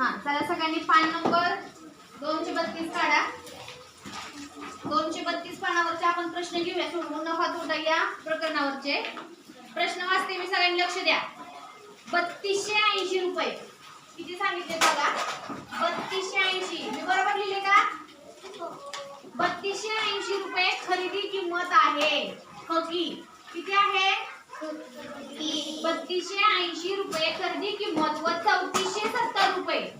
हा चला सगळ्यांनी पान नंबर दोनशे बत्तीस काढा. दोनशे बत्तीस पानावरचे आपण प्रश्न घेऊया. सोडवून नफा तोटा या प्रकरणावरचे. प्रश्न वाचते मी सगळ्यांनी लक्ष द्या. बत्तीसशे ऐंशी रुपये. किती सांगितले बघा? बत्तीसशे ऐंशी. मी बरोबर लिहिले का? बत्तीसशे ऐंशी रुपये खरेदी किंमत आहे. हो किती आहे? बत्तीसशे ऐंशी रुपये खरेदी किंमत व चौतीसशे सत्तर रुपये.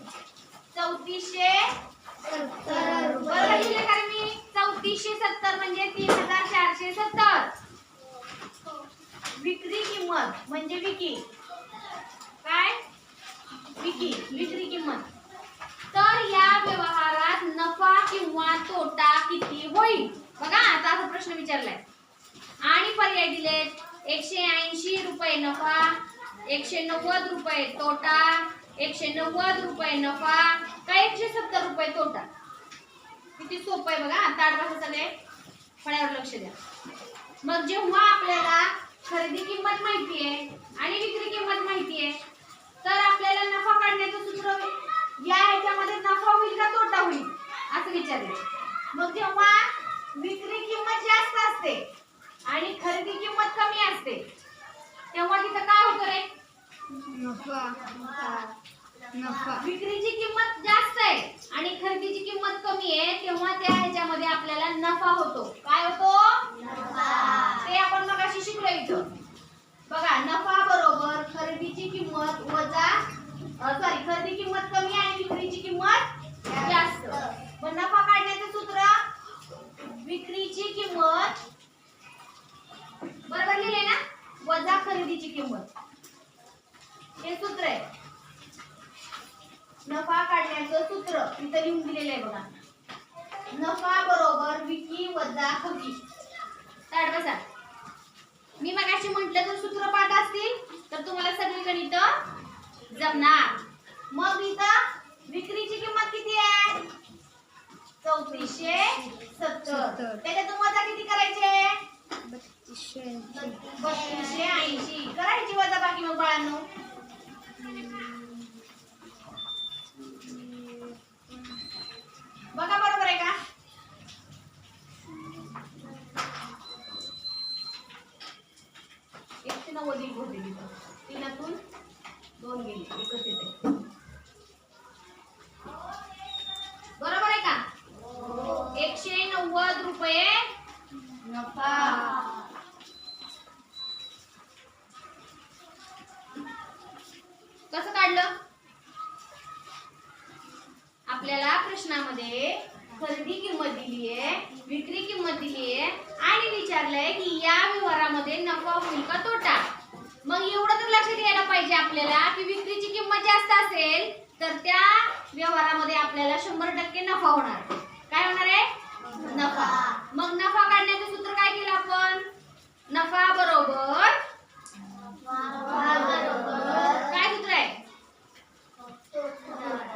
चौतीसशे बरोबर लिहिले कारण मी. चौतीसशे सत्तर म्हणजे तीन हजार चारशे सत्तर. विक्री किंमत म्हणजे विकी. काय? विकी विक्री किंमत. तर या व्यवहारात नफा किंवा तोटा किती होईल? बघा आता असा प्रश्न विचारलाय. आणि पर्याय दिलेत. एकशे ऐंशी रुपये नफा एकशे नव्वद रुपये तोटा एकशे नव्वद रुपये नफा का एकशे सत्तर रुपये तोटा? किती सोपं आहे बघा. ताट बसा सगळे फळ्यावर लक्ष द्या. मग जेव्हा आपल्याला खरेदी किंमत माहिती आहे आणि विक्री किंमत माहिती आहे तर आपल्याला नफा काढण्याचं सूत्र या ह्याच्यामध्ये नफा होईल का तोटा होईल? असं विचारलं मग जेव्हा विक्री किंमत जास्त असते आणि खरेदी किंमत कमी असते तेव्हा तिथं का नफा नफा विक्रीची किंमत जास्त आहे आणि खरेदीची किंमत कमी आहे तेव्हा त्या ह्याच्यामध्ये आपल्याला नफा होतो. काय होतो? ते आपण मगाशी शिकलो इथं. बघा नफा बरोबर खरेदीची किंमत वजा सॉरी खरेदी किंमत कमी आणि विक्रीची किंमत जास्त. मग नफा काढण्याचं सूत्र? विक्रीची किंमत बरोबर लिहिले ना? वजा खरेदीची किंमत. हे सूत्र आहे. नफा काढण्याचं सूत्र इथं लिहून दिलेलं आहे बघा. नफा बरोबर विकी वजा खकी ताड बसा. मी मगाशी म्हटलं जर सूत्र पाठ असतील तर तुम्हाला सगळी गणित जमणार. मग इथं विक्रीची किंमत किती आहे? चौतीसशे सत्तर. त्याच्यातून वजा किती करायचे? बत्तीसशे ऐंशी. करायची वजा बाकी मग बाळांनो. बघा बरोबर आहे का? एकशे नव्वद एक होते तिथं. तीनातून दोन गेले एकच येते. बरोबर आहे का? एकशे नव्वद रुपये नफा. कसं काढलं? आपल्याला प्रश्नामध्ये खरेदी किंमत दिली आहे विक्री किंमत दिली आहे आणि विचारलंय की या व्यवहारामध्ये नफा होईल का तोटा? मग एवढं तर लक्षात यायला पाहिजे आपल्याला की विक्रीची किंमत जास्त असेल तर त्या व्यवहारामध्ये आपल्याला शंभर टक्के नफा होणार. काय होणार आहे? नफा. मग नफा काढण्याचं सूत्र काय केलं आपण? नफा बरोबर काय सूत्र आहे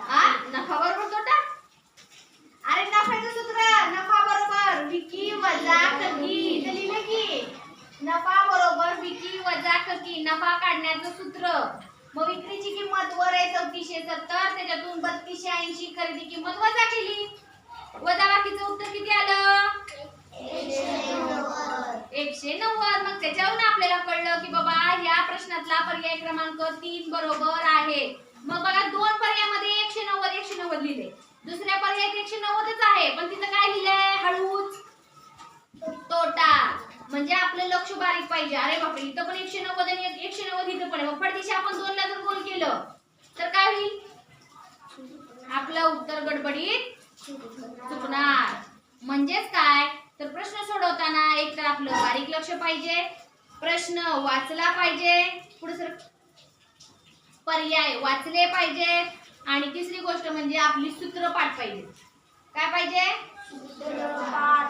हा नफा बरोबर तोटा अरे नफ्याचं सूत्र नफा बरोबर विकी वजा ककी इथं लिहिलं की नफा बरोबर विक्री वजा ककी नफा काढण्याचं सूत्र. मग विक्रीची किंमत वर आहे चौतीसशे सत्तर त्याच्यातून बत्तीसशे ऐंशी खरेदी किंमत वजा केली. वजा बाकीचं उत्तर किती आलं? एकशे नव्वद. मग त्याच्यावरून आपल्याला कळलं की बाबा या प्रश्नातला पर्याय क्रमांक तीन बरोबर आहे. मग बघा दोन पर्यायामध्ये एकशे नव्वद एकशे नव्वद लिहिले. दुसऱ्या पर्यायात एकशे नव्वदच आहे. पण तिथं काय लिहिलंय हळूच तोटा म्हणजे आपलं लक्ष बारीक पाहिजे. अरे बापरे इथं पण एकशे नव्वद आणि एक- एकशे नव्वद इथं पण आहे. मग पडदिशी आपण दोनला जर गोल केलं तर काय होईल? आपलं उत्तर गडबडीत चुकणार. म्हणजेच काय? तर प्रश्न सोडवताना एक तर आपलं बारीक लक्ष पाहिजे. प्रश्न वाचला पाहिजे. पुढे सर पर्याय वाचले पाहिजे. आणि तिसरी गोष्ट म्हणजे आपली सूत्र पाठ पाहिजे. काय पाहिजे?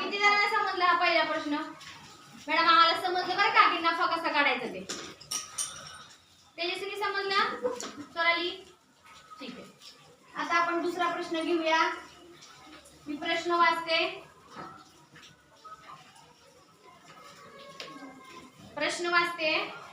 किती जणांना समजला हा पहिला प्रश्न? मॅडम समजलं बरं का? की नफा कसा काढायचा ते? तेजस्वी समजलं? सोनाली? ठीक आहे. आता आपण दुसरा प्रश्न घेऊया. मी प्रश्न वाचते. प्रश्न वाचते.